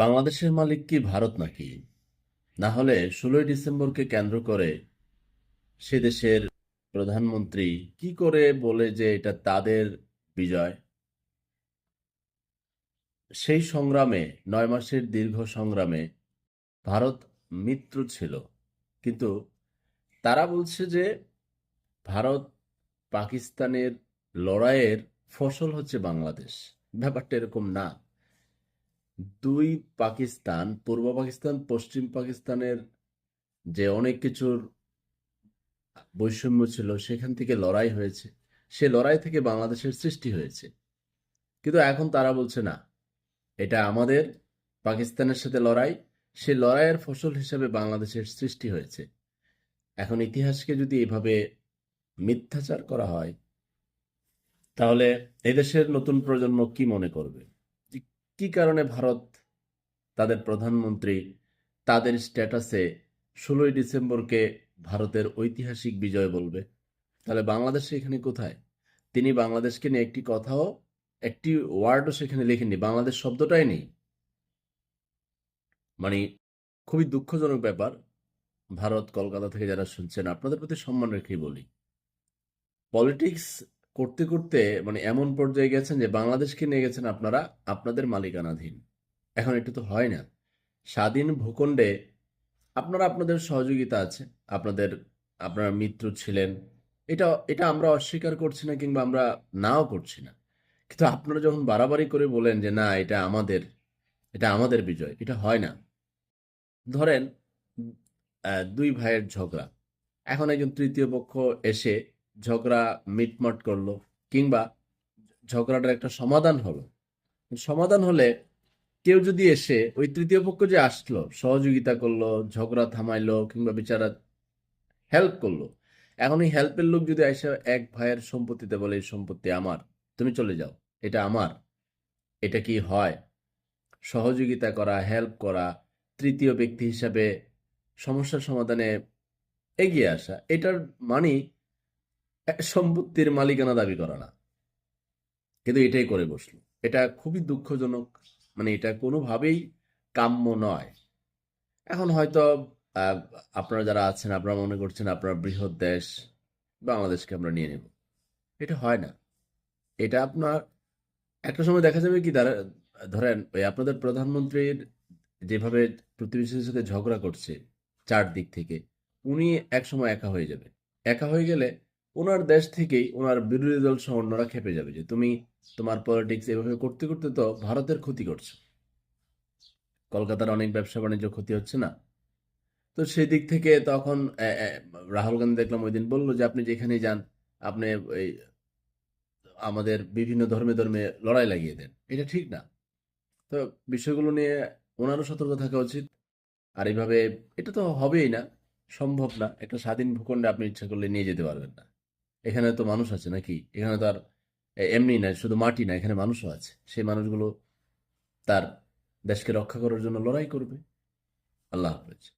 বাংলাদেশের মালিক কি ভারত নাকি? না হলে ষোলোই ডিসেম্বরকে কেন্দ্র করে সে দেশের প্রধানমন্ত্রী কি করে বলে যে এটা তাদের বিজয়? সেই সংগ্রামে, নয় মাসের দীর্ঘ সংগ্রামে ভারত মিত্র ছিল। কিন্তু তারা বলছে যে ভারত পাকিস্তানের লড়াইয়ের ফসল হচ্ছে বাংলাদেশ। ব্যাপারটা এরকম না। দুই পাকিস্তান, পূর্ব পাকিস্তান, পশ্চিম পাকিস্তানের যে অনেক কিছুর বৈষম্য ছিল, সেখান থেকে লড়াই হয়েছে। সে লড়াই থেকে বাংলাদেশের সৃষ্টি হয়েছে। কিন্তু এখন তারা বলছে, না, এটা আমাদের, পাকিস্তানের সাথে লড়াই। সে লড়াইয়ের ফসল হিসেবে বাংলাদেশের সৃষ্টি হয়েছে। এখন ইতিহাসকে যদি এভাবে মিথ্যাচার করা হয়, তাহলে এদেশের নতুন প্রজন্ম কি মনে করবে? কি কারণে ভারত তাদের প্রধানমন্ত্রী তাদের স্ট্যাটাসে ষোলোই ডিসেম্বরকে ভারতের ঐতিহাসিক বিজয় বলবে? তাহলে বাংলাদেশ এখানে কোথায়? তিনি বাংলাদেশকে নিয়ে একটি কথাও, একটি ওয়ার্ডও সেখানে লেখেননি। বাংলাদেশ শব্দটাই নেই। মানে খুবই দুঃখজনক ব্যাপার। ভারত কলকাতা থেকে যারা শুনছেন, আপনাদের প্রতি সম্মান রেখেই বলি। পলিটিক্স করতে করতে মানে এমন পর্যায়ে গেছেন যে বাংলাদেশকে নিয়ে গেছেন আপনারা আপনাদের মালিকানাধীন। এখন এটা তো হয় না। স্বাধীন ভূখণ্ডে আপনারা আপনাদের সহযোগিতা আছে, আপনাদের, আপনারা মিত্র ছিলেন। এটা এটা আমরা অস্বীকার করছি না কিংবা আমরা নাও করছি না। কিন্তু আপনারা যখন বাড়াবাড়ি করে বলেন যে না, এটা আমাদের এটা আমাদের বিজয়, এটা হয় না। ধরেন দুই ভাইয়ের ঝগড়া। এখন একজন তৃতীয় পক্ষ এসে ঝগড়া মিটমাট করল কিংবা ঝগড়াটার একটা সমাধান হলো। সমাধান হলে কেউ যদি এসে ওই তৃতীয় পক্ষ যে আসলো, সহযোগিতা করল, ঝগড়া থামাইলো কিংবা বিচারা হেল্প করল, এখন এই হেল্পের লোক যদি এসে এক ভাইয়ের সম্পত্তিতে বলে, এই সম্পত্তি আমার, তুমি চলে যাও, এটা আমার, এটা কি হয়? সহযোগিতা করা হেল্প করা, তৃতীয় ব্যক্তি হিসাবে সমস্যার সমাধানে এগিয়ে আসা, এটার মানে সম্পত্তির মালিকানা দাবি করা না। কিন্তু এটাই করে বসল। এটা খুবই দুঃখজনক। মানে এটা কোনোভাবেই কাম্য নয়। এখন হয়তো আপনারা যারা আছেন, আপনারা মনে করছেন আপনার বৃহৎ দেশ, বাংলাদেশকে আমরা নিয়ে নেব। এটা হয় না। এটা আপনার, একটা সময় দেখা যাবে কি, দাঁড়া, ধরেন, ওই আপনাদের প্রধানমন্ত্রীর যেভাবে প্রতিবেশীদের সাথে ঝগড়া করছে, চারদিক থেকে, উনি এক সময় একা হয়ে যাবে একা হয়ে গেলে ওনার দেশ থেকেই ওনার বিরোধী দল সহ অন্যরা খেপে যাবে যে তুমি তোমার পলিটিক্স এভাবে করতে করতে তো ভারতের ক্ষতি করছ। কলকাতার অনেক ব্যবসা বাণিজ্য ক্ষতি হচ্ছে না। তো সেই দিক থেকে তখন রাহুল গান্ধী দেখলাম ওই দিন বলল যে, আপনি যেখানে যান, আপনি এই আমাদের বিভিন্ন ধর্মে ধর্মে লড়াই লাগিয়ে দেন। এটা ঠিক না। তো বিষয়গুলো নিয়ে ওনারও সতর্ক থাকা উচিত। আর এইভাবে এটা তো হবেই না, সম্ভব না। একটা স্বাধীন ভূখণ্ডে আপনি ইচ্ছা করলে নিয়ে যেতে পারবেন না। এখানে তো মানুষ আছে নাকি? এখানে তো আর এমনি নাই, শুধু মাটি না এখানে মানুষও আছে। সেই মানুষগুলো তার দেশকে রক্ষা করার জন্য লড়াই করবে। আল্লাহ হাফেজ।